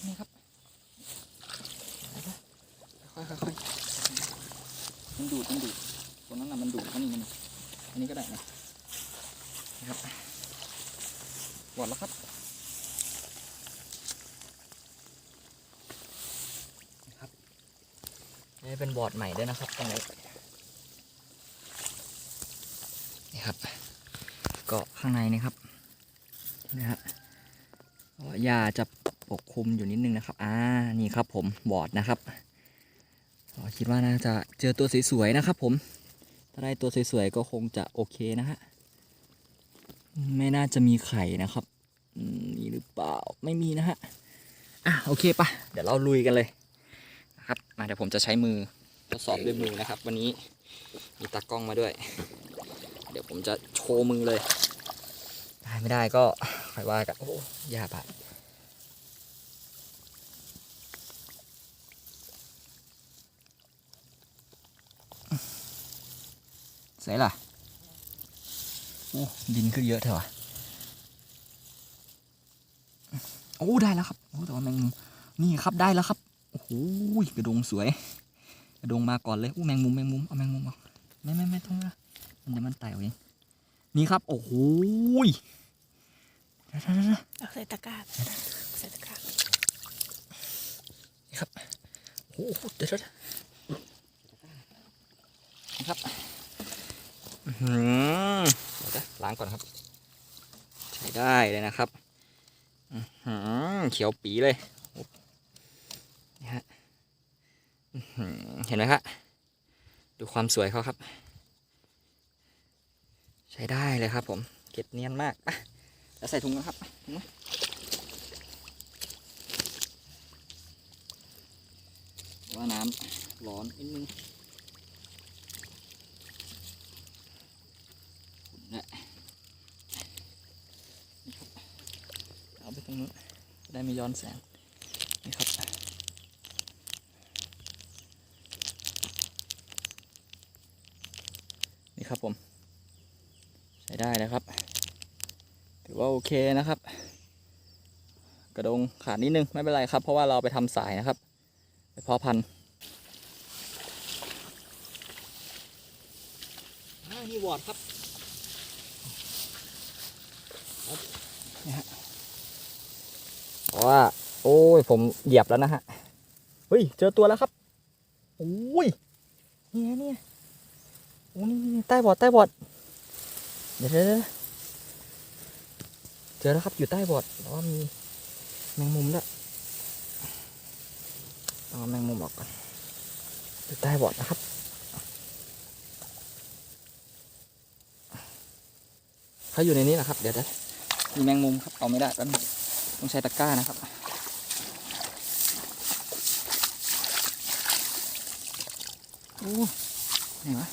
ับนี่ครับค่อยๆค่อยมันดูดมันดูดตัวนั้นน่ะมันดูดอันนี้มันอันนี้ก็ได้นะนี่ครับหมดแล้วครับนี่ครับนี่เป็นบอร์ดใหม่ด้วยนะครับตรงนี้นี่ครับก็ข้างในนี่ครับนะฮะก็หญ้าจะ ปกคลุมอยู่นิดนึงนะครับ อ่า นี่ครับผมบอร์ดนะครับคิดว่าน่าจะเจอตัวสวยๆนะครับ ผม ถ้าได้ตัวสวยๆก็คงจะโอเคนะฮะ ไม่น่าจะมีไข่นะครับอืมมีหรือเปล่า ไม่มีนะฮะ อะโอเคปะเดี๋ยวเราลุยกันเลยนะครับมาเดี๋ยวผมจะใช้มือทดสอบด้วยมือนะครับ วันนี้มีตากล้องมาด้วย เดี๋ยวผมจะโชว์มือเลย ได้ไม่ได้ก็ค่อยว่ากัน โอ้ยาบาด สร็จละโอ้ดินขึ้นเยอะเถอะวะโอ้ได้แล้วครับโอ้แต่ว่าแมงมุมนี่ครับได้แล้วครับโอ้โหกระดงสวย กระดงมาก่อนเลยอู้แมงมุมแมงมุมเอาแมงมุมเอาไม่ไม่ไม่ต้องนะมันเดี๋ยวมันไต่เอาเองนี่ครับโอ้โหยเดี๋ยวเดี๋ยวเดี๋ยวเอาใส่ตะกร้าใส่ตะกร้านี่ครับโอ้โหเดี๋ยวเดี๋ยวเดี๋ยวนี่ครับอื้อ หือเดี๋ยวจะล้างก่อนครับ ใช้ได้เลยนะครับอื้อหือเขียวปีเลยโอ้นี่ฮะอื้อหือเห็นไหมครับดูความสวยเขาครับ ใช้ได้เลยครับ ผม เก็บเนียนมากไปแล้วใส่ถุงนะครับถุงมาว่าน้ำร้อนนิดนึงนะนี่ครับ เอา ไปตรงนู้นจะได้ไม่ย้อนแสงนี่ครับนี่ครับผมใช้ได้เลยครับ ถือว่าโอเคนะครับ กระดงขาดนิดนึงไม่เป็นไรครับ เพราะว่าเราไปทำสายนะครับ ไปเพาะพันธุ์อ่านี่วอร์ดครับนี่ฮะเพราะ ว่า โอ้ยผมเหยียบแล้วนะฮะเฮ้ยเจอตัวแล้วครับโอ้ยเนี่ไงเนี่ยโอ้นี่นี่ใต้บอดใต้บอดเดี๋ยวเดี๋ยวเจอแล้วครับอยู่ใต้บอดแล้วว่ามีแมงมุมด้วยเอาแมงมุมออกก่อนอยู่ใต้บอดนะครับเขาอยู่ในนี้นะครับ เดี๋ยวจะมีแมงมุมครับเอาไม่ได้แป๊บนึง ต้องใช้ตะกร้านะครับ โอ้ไหนวะ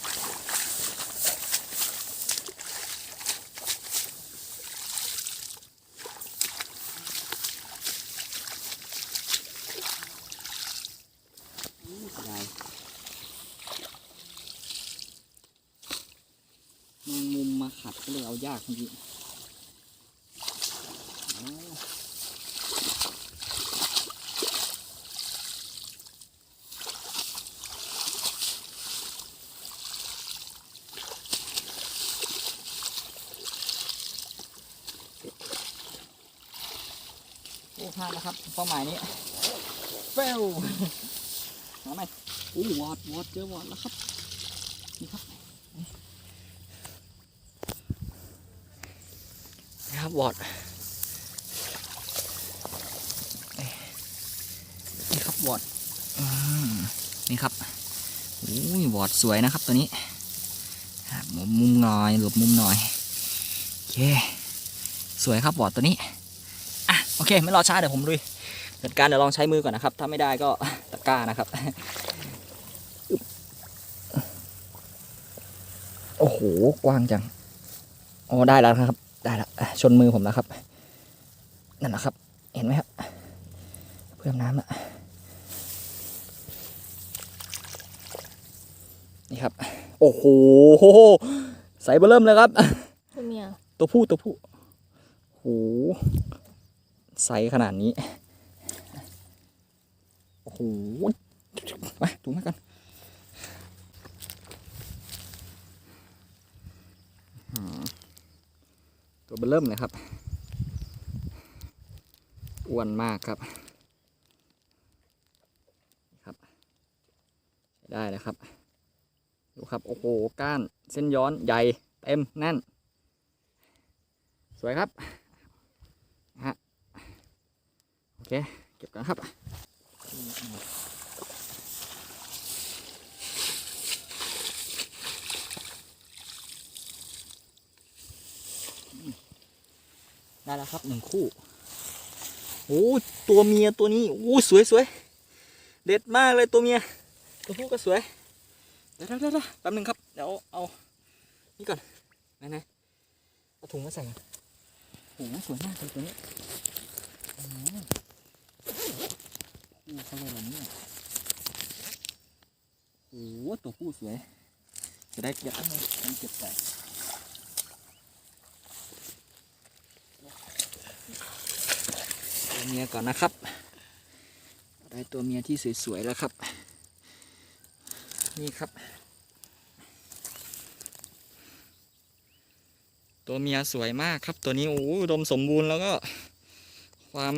แมงมุมมาขัดก็เลยเอายากจริงๆอ๋อ โอ้พลาดแล้วครับเป้าหมายนี้เฟลมาไหมอู้วอดวอดเจอวอดแล้วครับนี่ครับนี่ครับวอดนี่ครับวอดอืมนี่ครับอุ้ยวอดสวยนะครับตัวนี้หักมุมมุมหน่อยหลบมุมหน่อยโอเคสวยครับวอดตัวนี้อะ โอเค ไม่รอช้าเดี๋ยวผมลุยจัดการเดี๋ยวลองใช้มือก่อนนะครับ ถ้าไม่ได้ก็ตะกร้านะครับ โอ้โห กว้างจังอ๋อได้แล้วครับ ได้แล้วอะชนมือผมแล้วครับ นั่นนะครับ เห็นไหมครับเพื่อมน้ำอะนี่ครับ โอ้โหใส่เบอร์เริ่มเลยครับ ตัวเมียตัวผู้ตัวผู้โอ้โห ไซส์ขนาดนี้ โอ้โหไปถุงมากันตัวเบลเริ่มเลยครับ อ้วนมากครับ ครับ ได้เลยครับ ดูครับ โอ้โห ก้าน เส้นย้อนใหญ่ เต็ม แน่น สวยครับนะฮะโอ เคเก็บกันครับได้แล้วครับหนึ่งคู่โอ้ตัวเมียตัวนี้โอ้สวยสวยเด็ดมากเลยตัวเมียตัวผู้ก็สวยเดี๋ยวเดี๋ยวแป๊บหนึงครับเดี๋ยวเอานี่ก่อนไหนไหนเอาถุงมาใส่ก่อนโอ้สวยมากเลยตัวนี้ คู่เขาเลยแบบนี้โอ้โหตัวผู้สวย จะได้เก็บไหมมันเก็บใส่ตัวเมียก่อนนะครับ ได้ตัวเมียที่สวยๆแล้วครับ นี่ครับ ตัวเมียสวยมากครับ ตัวนี้โอ้โหดมสมบูรณ์แล้วก็ความ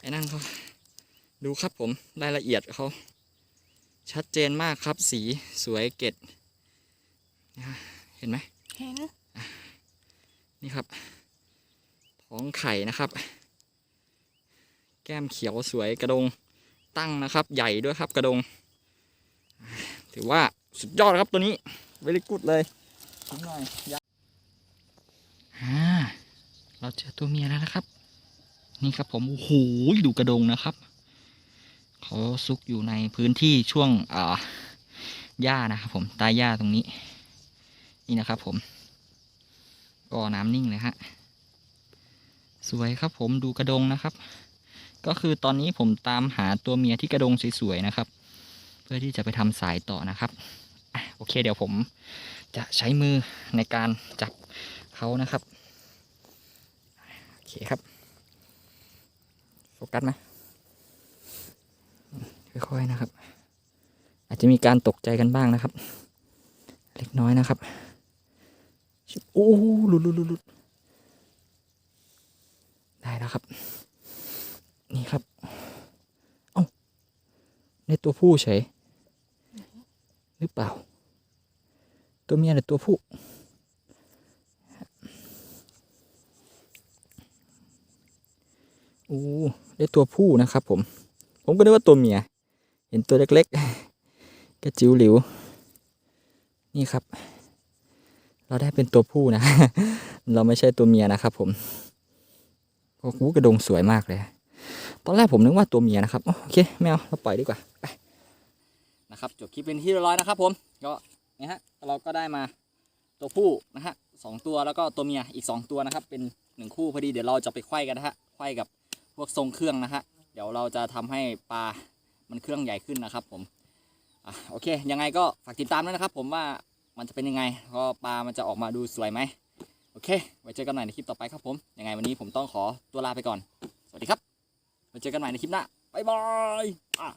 ไอ้นั่นเขา ดูครับผมรายละเอียดเขาชัดเจนมากครับสีสวยเกตเห็นไหมเห็นนี่ครับ ท้องไข่นะครับ แก้มเขียวสวยกระดงตั้งนะครับ ใหญ่ด้วยครับกระดง ถือว่าสุดยอดครับตัวนี้เวลิกุดเลยชิมหน่อยยัอ่าเราเจอตัวเมียแล้วนะครับ นี่ครับผมโอ้โหดูกระดงนะครับ เขาซุกอยู่ในพื้นที่ช่วงอ่าหญ้านะครับผมใตาหญ้าตรงนี้ นี่นะครับผมก็น้ำนิ่งเลยฮะสวยครับผมดูกระดงนะครับ ก็คือตอนนี้ผมตามหาตัวเมียที่กระดงสวยๆนะครับ เพื่อที่จะไปทำสายต่อนะครับโอเคเดี๋ยวผมจะใช้มือในการจับเขานะครับ โอเคครับ โฟกัสไหม ค่อยๆนะครับ อาจจะมีการตกใจกันบ้างนะครับ เล็กน้อยนะครับโอ้หลุดหลุดหลุดได้แล้วครับ นี่ครับ เอ้าในตัวผู้เฉยหรือเปล่า ตัวเมียหรือตัวผู้โอ้ได้ตัวผู้นะครับผม ผมก็นึกว่าตัวเมีย เห็นตัวเล็กๆกระจิ๋วหลิว นี่ครับ เราได้เป็นตัวผู้นะ เราไม่ใช่ตัวเมียนะครับผมโอ้โหกระดงสวยมากเลย ตอนแรกผมนึกว่าตัวเมียนะครับ โอเคไม่เอาเราปล่อยดีกว่า ไป นะครับ จบคลิปเป็นที่เรียบร้อยนะครับผม ก็นี่ฮะ เราก็ได้มาตัวผู้นะฮะสองตัวแล้วก็ตัวเมียอีกสองตัวนะครับ เป็นหนึ่งคู่พอดีเดี๋ยวเราจะไปไขว้กันนะฮะไขว้กับพวกทรงเครื่องนะฮะเดี๋ยวเราจะทำให้ปลา มันเครื่องใหญ่ขึ้นนะครับผมอโอเค ยังไงก็ฝากติดตามด้วยนะครับ ผมว่ามันจะเป็นยังไงก็ปลามันจะออกมาดูสวยไหมโอเค ไว้เจอกันใหม่ในคลิปต่อไปครับผม ยังไงวันนี้ผมต้องขอตัวลาไปก่อน สวัสดีครับไว้เจอกันใหม่ในคลิปหน้า บ๊ายบายอะ